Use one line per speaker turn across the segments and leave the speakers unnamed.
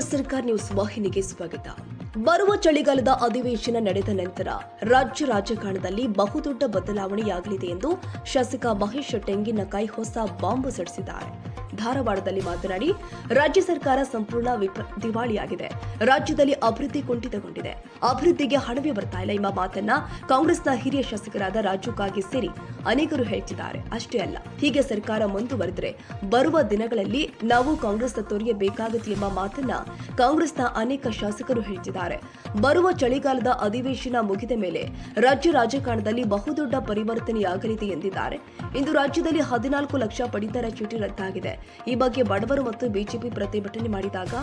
ಸರ್ಕಾರ್ ನ್ಯೂಸ್ ವಾಹಿನಿಗೆ ಸ್ವಾಗತ. ಬರುವ ಚಳಿಗಾಲದ ಅಧಿವೇಶನ ನಡೆದ ನಂತರ ರಾಜ್ಯ ರಾಜಕಾರಣದಲ್ಲಿ ಬಹುದೊಡ್ಡ ಬದಲಾವಣೆಯಾಗಲಿದೆ ಎಂದು ಶಾಸಕ ಮಹೇಶ್ ಟೆಂಗಿನಕಾಯಿ ಹೊಸ ಬಾಂಬ್ ಸಿಡಿಸಿದ್ದಾರೆ. ಧಾರವಾಡದಲ್ಲಿ ಮಾತನಾಡಿ, ರಾಜ್ಯ ಸರ್ಕಾರ ಸಂಪೂರ್ಣ ದಿವಾಳಿಯಾಗಿದೆ. ರಾಜ್ಯದಲ್ಲಿ ಅಭಿವೃದ್ಧಿ ಕುಂಠಿತಗೊಂಡಿದೆ. ಅಭಿವೃದ್ಧಿಗೆ ಹಣವೇ ಬರ್ತಾ ಇಲ್ಲ ಎಂಬ ಮಾತನ್ನ ಕಾಂಗ್ರೆಸ್ನ ಹಿರಿಯ ಶಾಸಕರಾದ ರಾಜು ಕಾಗೆ ಸೇರಿ ಅನೇಕರು ಹೇಳ್ತಿದ್ದಾರೆ. ಅಷ್ಟೇ ಅಲ್ಲ, ಹೀಗೆ ಸರ್ಕಾರ ಮುಂದುವರೆದರೆ ಬರುವ ದಿನಗಳಲ್ಲಿ ನಾವು ಕಾಂಗ್ರೆಸ್ನ ತೊರೆಯಬೇಕಾಗುತ್ತೆ ಎಂಬ ಮಾತನ್ನ ಕಾಂಗ್ರೆಸ್ನ ಅನೇಕ ಶಾಸಕರು ಹೇಳ್ತಿದ್ದಾರೆ. ಬರುವ ಚಳಿಗಾಲದ ಅಧಿವೇಶನ ಮುಗಿದ ಮೇಲೆ ರಾಜ್ಯ ರಾಜಕಾರಣದಲ್ಲಿ ಬಹುದೊಡ್ಡ ಪರಿವರ್ತನೆಯಾಗಲಿದೆ ಎಂದಿದ್ದಾರೆ. ಇಂದು ರಾಜ್ಯದಲ್ಲಿ ಹದಿನಾಲ್ಕು ಲಕ್ಷ ಪಡಿತರ ಚೀಟಿ ರದ್ದಾಗಿದೆ. ಈ ಬಗ್ಗೆ ಬಡವರು ಮತ್ತು ಬಿಜೆಪಿ ಪ್ರತಿಭಟನೆ ಮಾಡಿದಾಗ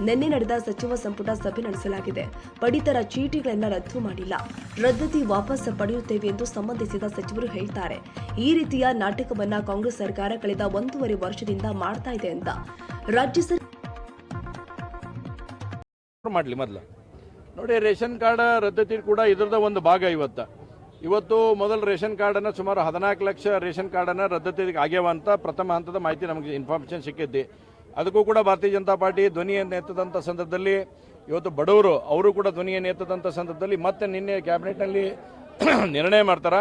ನಿನ್ನೆ ನಡೆದ ಸಚಿವ ಸಂಪುಟ ಸಭೆ ನಡೆಸಲಾಗಿದೆ. ಪಡಿತರ ಚೀಟಿಗಳನ್ನ ರದ್ದು ಮಾಡಿಲ್ಲ. ರದ್ದತಿ ವಾಪಸ್ ಪಡೆಯುತ್ತೇವೆ ಎಂದು ಸಂಬಂಧಿಸಿದ ಸಚಿವರು ಹೇಳ್ತಾರೆ. ಈ ರೀತಿಯ ನಾಟಕವನ್ನ ಕಾಂಗ್ರೆಸ್ ಸರ್ಕಾರ ಕಳೆದ ಒಂದೂವರೆ ವರ್ಷದಿಂದ ಮಾಡ್ತಾ ಇದೆ ಅಂತ. ರಾಜ್ಯ ಸರ್ಕಾರ
ಮಾಡಲಿ ಮೊದಲು. ನೋಡಿ, ರೇಷನ್ ಕಾರ್ಡ್ ರದ್ದತಿ ಕೂಡ ಇದರದ ಒಂದು ಭಾಗ ಇವತ್ತು. ಇವತ್ತು ಮೊದಲು ರೇಷನ್ ಕಾರ್ಡನ್ನು ಸುಮಾರು ಹದಿನಾಲ್ಕು ಲಕ್ಷ ರೇಷನ್ ಕಾರ್ಡನ್ನು ರದ್ದತಿ ಆಗ್ಯಾವ ಅಂತ ಪ್ರಥಮ ಹಂತದ ಮಾಹಿತಿ ನಮಗೆ ಇನ್ಫಾರ್ಮೇಷನ್ ಸಿಕ್ಕಿದ್ದೆ. ಅದಕ್ಕೂ ಕೂಡ ಭಾರತೀಯ ಜನತಾ ಪಾರ್ಟಿ ಧ್ವನಿಯನ್ನು ಎತ್ತದಂಥ ಸಂದರ್ಭದಲ್ಲಿ ಇವತ್ತು ಬಡವರು, ಅವರು ಕೂಡ ಧ್ವನಿಯನ್ನು ಎತ್ತದಂಥ ಸಂದರ್ಭದಲ್ಲಿ ಮತ್ತೆ ನಿನ್ನೆ ಕ್ಯಾಬಿನೆಟ್ನಲ್ಲಿ ನಿರ್ಣಯ ಮಾಡ್ತಾರೆ.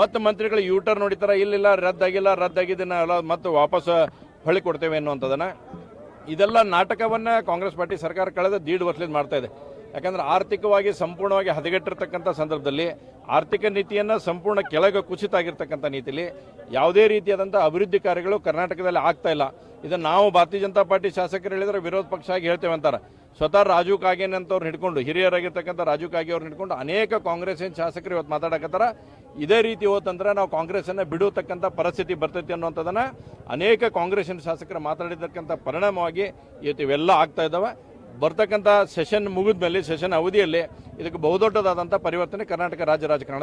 ಮತ್ತು ಮಂತ್ರಿಗಳು ಯೂಟರ್ ನೋಡಿತಾರ ಇಲ್ಲಿಲ್ಲ, ರದ್ದಾಗಿಲ್ಲ, ರದ್ದಾಗಿದ್ದನ್ನ ಎಲ್ಲ ಮತ್ತೆ ವಾಪಸ್ ಹೊಳಿ ಕೊಡ್ತೇವೆ ಅನ್ನುವಂಥದ್ದನ್ನು. ಇದೆಲ್ಲ ನಾಟಕವನ್ನ ಕಾಂಗ್ರೆಸ್ ಪಾರ್ಟಿ ಸರ್ಕಾರ ಕಳೆದ ದೀಡ್ ವರ್ಷದಿಂದ ಮಾಡ್ತಾ ಇದೆ. ಯಾಕಂದ್ರೆ ಆರ್ಥಿಕವಾಗಿ ಸಂಪೂರ್ಣವಾಗಿ ಹದಗೆಟ್ಟಿರ್ತಕ್ಕಂಥ ಸಂದರ್ಭದಲ್ಲಿ ಆರ್ಥಿಕ ನೀತಿಯನ್ನ ಸಂಪೂರ್ಣ ಕೆಳಗೆ ಕುಸಿತ ಆಗಿರ್ತಕ್ಕಂಥ ನೀತಿಲಿ ಯಾವುದೇ ರೀತಿಯಾದಂಥ ಅಭಿವೃದ್ಧಿ ಕಾರ್ಯಗಳು ಕರ್ನಾಟಕದಲ್ಲಿ ಆಗ್ತಾ ಇಲ್ಲ. ಇದನ್ನ ನಾವು ಭಾರತೀಯ ಜನತಾ ಪಾರ್ಟಿ ಶಾಸಕರು ಹೇಳಿದ್ರೆ ವಿರೋಧ ಪಕ್ಷ ಆಗಿ ಹೇಳ್ತೇವೆ ಅಂತಾರೆ. ಸ್ವತಃ ರಾಜು ಕಾಗೇನ್ ಅಂತವ್ರು ಹಿಡ್ಕೊಂಡು, ಹಿರಿಯರಾಗಿರ್ತಕ್ಕಂಥ ರಾಜು ಕಾಗೆ ಅವ್ರನ್ನ ಹಿಡ್ಕೊಂಡು ಅನೇಕ ಕಾಂಗ್ರೆಸ್ಸಿನ ಶಾಸಕರು ಇವತ್ತು ಮಾತಾಡಕತ್ತಾರ. ಇದೇ ರೀತಿ ಹೋತಂದ್ರೆ ನಾವು ಕಾಂಗ್ರೆಸ್ಸನ್ನು ಬಿಡುವತಕ್ಕಂಥ ಪರಿಸ್ಥಿತಿ ಬರ್ತೈತಿ ಅನ್ನುವಂಥದ್ದನ್ನು ಅನೇಕ ಕಾಂಗ್ರೆಸ್ಸಿನ ಶಾಸಕರು ಮಾತಾಡಿರ್ತಕ್ಕಂಥ ಪರಿಣಾಮವಾಗಿ ಇವತ್ತು ಇವೆಲ್ಲ ಆಗ್ತಾ ಇದ್ದಾವೆ ಬರ್ತಕ್ಕಂಥ ಸೆಷನ್ ಮುಗಿದ ಮೇಲೆ ಸೆಷನ್ ಅವಧಿಯಲ್ಲಿ ಇದಕ್ಕೆ ಬಹುದೊಡ್ಡದಾದಂಥ ಪರಿವರ್ತನೆ ಕರ್ನಾಟಕ ರಾಜ್ಯ ರಾಜಕಾರಣ